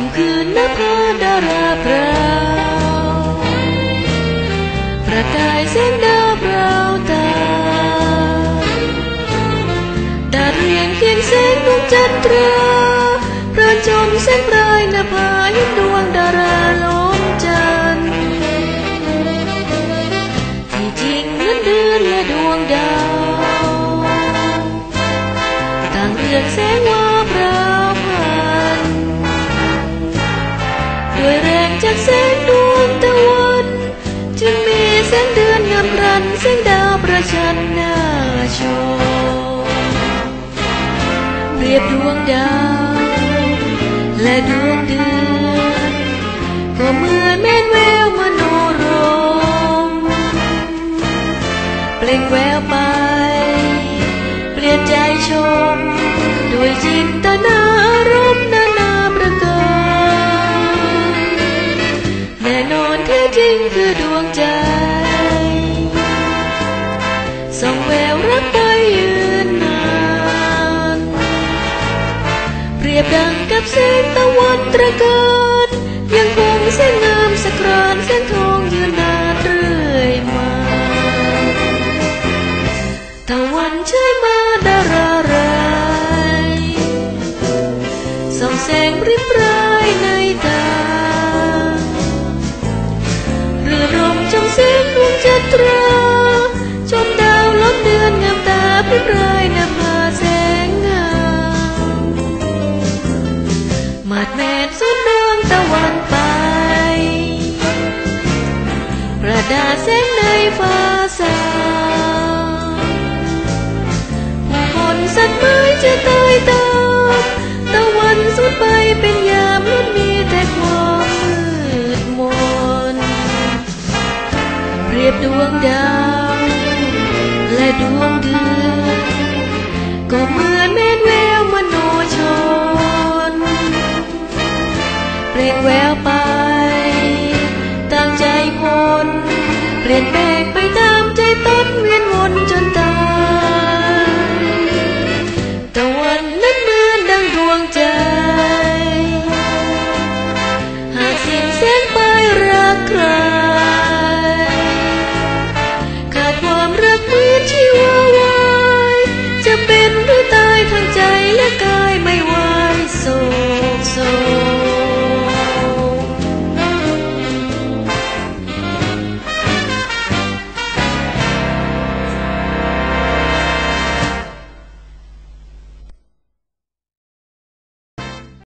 ราพราวประกายแสงดาวเปล่าตาดาดเรียงเคียงแสงดวงจันทราเพลินชมแสงปลายนภาเห็นดวงดาราล้นจันทร์ที่จริงนั้นเดือนและดวงดาวต่างเรืองแสง จึงมีแสงเดือนงามรันแสงดาวประชันหน้าชมเปรียบดวงดาว และดวงเดือนก็เหมือนแม่นแววมโนรมเปล่งแววไป เปลี่ยนใจชม ด้วยจินตนา ยบดังกับแสงตะวันตระการยังคงเส้นงามสกรานเส้นทองยืนนานเรื่อยมาตะวันใช้มาดาราไรายส่องแสงริบรายในตา ฟ้าสางคนสัตว์ไม้จะตายตามตะวันสุดไปเป็นยามล้วนมีแต่ความมืดมนเปรียบดวงดาวและดวงเดือนก็มื